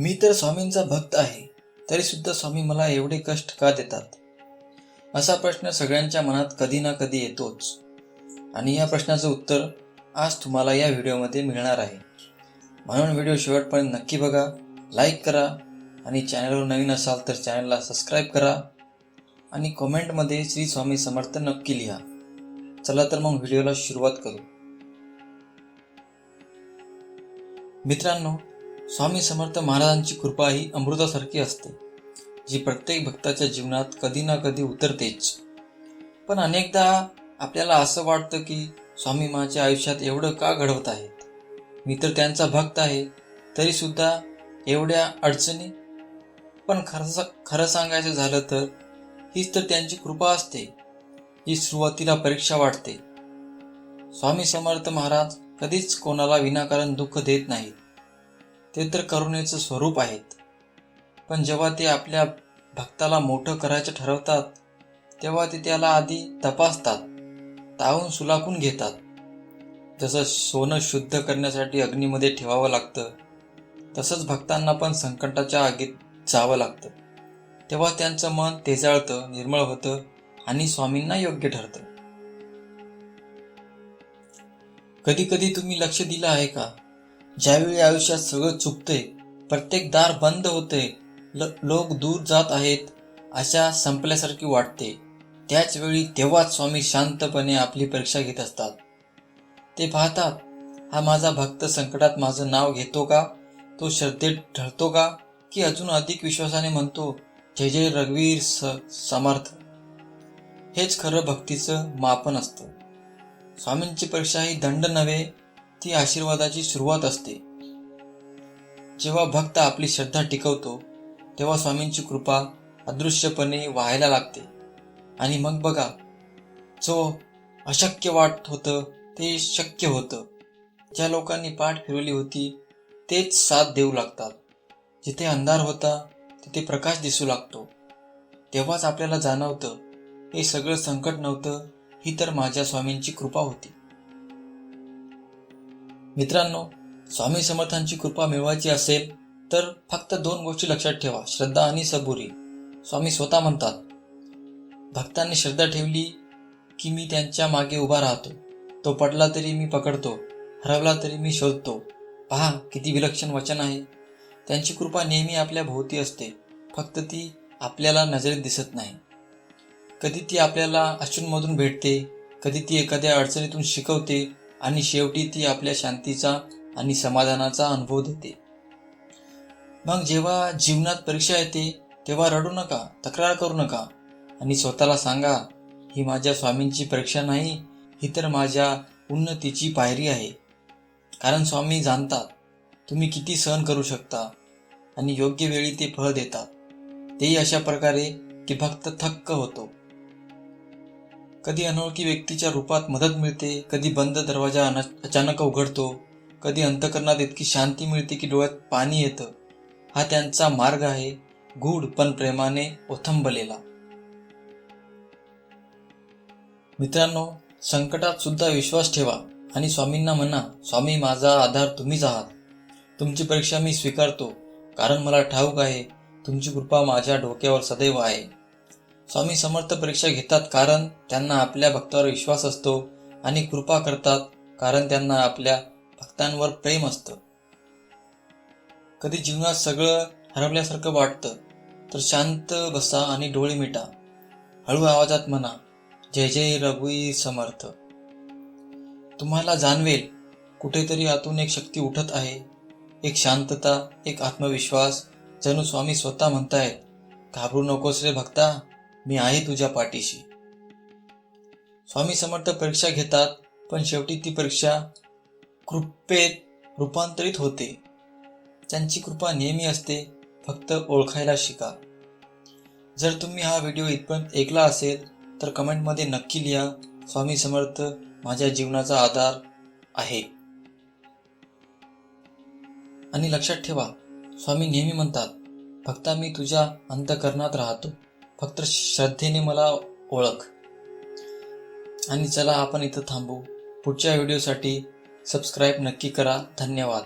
मी तर स्वामींचा भक्त आहे तरी सुद्धा स्वामी मला एवढे कष्ट का देतात? असा प्रश्न सगळ्यांच्या मनात कधी ना कधी येतोच. आणि या प्रश्नाचं उत्तर आज तुम्हाला या व्हिडिओमध्ये मिळणार आहे. म्हणून व्हिडिओ शेवटपर्यंत नक्की बघा लाईक करा आणि चॅनलवर नवीन असाल तर चॅनलला सबस्क्राईब करा आणि कमेंटमध्ये श्री स्वामी समर्थ नक्की लिहा. चला तर मग व्हिडिओला सुरुवात करू. मित्रांनो स्वामी समर्थ महाराजांची कृपा ही अमृतासारखी असते जी प्रत्येक भक्ताच्या जीवनात कधी ना कधी उतरतेच. पण अनेकदा आपल्याला असं वाटतं की स्वामी माझ्या आयुष्यात एवढं का घडवत आहेत? मी तर त्यांचा भक्त आहे तरीसुद्धा एवढ्या अडचणी? पण खरं खरं सांगायचं झालं तर हीच तर त्यांची कृपा असते जी सुरुवातीला परीक्षा वाटते. स्वामी समर्थ महाराज कधीच कोणाला विनाकारण दुःख देत नाहीत. ते तर करुणेचं स्वरूप आहेत. पण जेव्हा ते आपल्या भक्ताला मोठं करायचं ठरवतात तेव्हा ते त्याला आधी तपासतात तावून सुलाखून घेतात. जसं सोनं शुद्ध करण्यासाठी अग्नीमध्ये ठेवावं लागतं तसंच भक्तांना पण संकटाच्या आगीत जावं लागतं. तेव्हा त्यांचं मन तेजाळतं निर्मळ होतं आणि स्वामींना योग्य ठरतं. कधी कधी तुम्ही लक्ष दिलं आहे का? ज्यावेळी आयुष्यात सगळं चुकते प्रत्येक दार बंद होते ल लोक दूर जात आहेत अशा संपल्यासारखी वाटते. त्याच वेळी तेव्हाच स्वामी शांतपणे आपली परीक्षा घेत असतात. ते पाहतात हा माझा भक्त संकटात माझं नाव घेतो का? तो श्रद्धेत ठरतो का? की अजून अधिक विश्वासाने म्हणतो जय जय रघुवीर स समर्थ? हेच खरं भक्तीचं मापन असतं. स्वामींची परीक्षा ही दंड नव्हे ती आशीर्वादाची सुरुवात असते. जेव्हा भक्त आपली श्रद्धा टिकवतो तेव्हा स्वामींची कृपा अदृश्यपणे व्हायला लागते. आणि मग बघा जो अशक्य वाटत होतं ते शक्य होतं. ज्या लोकांनी पाठ फिरवली होती तेच साथ देऊ लागतात. जिथे अंधार होता तिथे प्रकाश दिसू लागतो. तेव्हाच आपल्याला जाणवतं हे सगळं संकट नव्हतं ही तर माझ्या स्वामींची कृपा होती. मित्रांनो स्वामी समर्थांची कृपा मिळवायची असेल तर फक्त दोन गोष्टी लक्षात ठेवा श्रद्धा आणि सबुरी. स्वामी स्वतः म्हणतात भक्तांनी श्रद्धा ठेवली की मी त्यांच्या मागे उभा राहतो. तो पडला तरी मी पकडतो हरवला तरी मी शोधतो. पहा किती विलक्षण वचन आहे. त्यांची कृपा नेहमी आपल्या भोवती असते फक्त ती आपल्याला नजरेत दिसत नाही. कधी ती आपल्याला अश्रूंमधून भेटते कधी ती एखाद्या अडचणीतून शिकवते आणि शेवटी ती आपल्या शांतीचा आणि समाधानाचा अनुभव देते. मग जेव्हा जीवनात परीक्षा येते तेव्हा रडू नका तक्रार करू नका आणि स्वतःला सांगा ही माझ्या स्वामींची परीक्षा नाही ही तर माझ्या उन्नतीची पायरी आहे. कारण स्वामी जाणतात तुम्ही किती सहन करू शकता आणि योग्य वेळी ते फळ देतात. तेही अशा प्रकारे की भक्त थक्क होतो. कधी अनोळखी व्यक्तीच्या रूपात मदत मिळते कधी बंद दरवाजा अचानक उघडतो कधी अंतकरणात इतकी शांती मिळते की डोळ्यात पाणी येतं. हा त्यांचा मार्ग आहे गूढ पण प्रेमाने ओथंबलेला. मित्रांनो संकटात सुद्धा विश्वास ठेवा आणि स्वामींना म्हणा स्वामी माझा आधार तुम्हीच आहात. तुमची परीक्षा मी स्वीकारतो कारण मला ठाऊक आहे तुमची कृपा माझ्या डोक्यावर सदैव आहे. स्वामी समर्थ परीक्षा घेतात कारण त्यांना आपल्या भक्तावर विश्वास असतो आणि कृपा करतात कारण त्यांना आपल्या भक्तांवर प्रेम असतं. कधी जीवनात सगळं हरवल्यासारखं वाटतं तर शांत बसा आणि डोळे मिटा. हळू आवाजात म्हणा जय जय रघुई समर्थ. तुम्हाला जाणवेल कुठेतरी आतून एक शक्ती उठत आहे एक शांतता एक आत्मविश्वास जणू स्वामी स्वतः म्हणतायत घाबरू नकोस रे भक्ता मी आहे तुझ्या पाठीशी. स्वामी समर्थ परीक्षा घेतात पण शेवटी ती परीक्षा कृपेत रूपांतरित होते. त्यांची कृपा नेहमी असते फक्त ओळखायला शिका. जर तुम्ही हा व्हिडिओ इथपर्यंत ऐकला असेल तर कमेंटमध्ये नक्की लिहा स्वामी समर्थ माझ्या जीवनाचा आधार आहे. आणि लक्षात ठेवा स्वामी नेहमी म्हणतात फक्त मी तुझ्या अंतकरणात राहतो. फक्त श्रद्धेने मला ओळख. आणि चला आपण इथं थांबू. पुढच्या व्हिडिओसाठी सबस्क्राईब नक्की करा. धन्यवाद.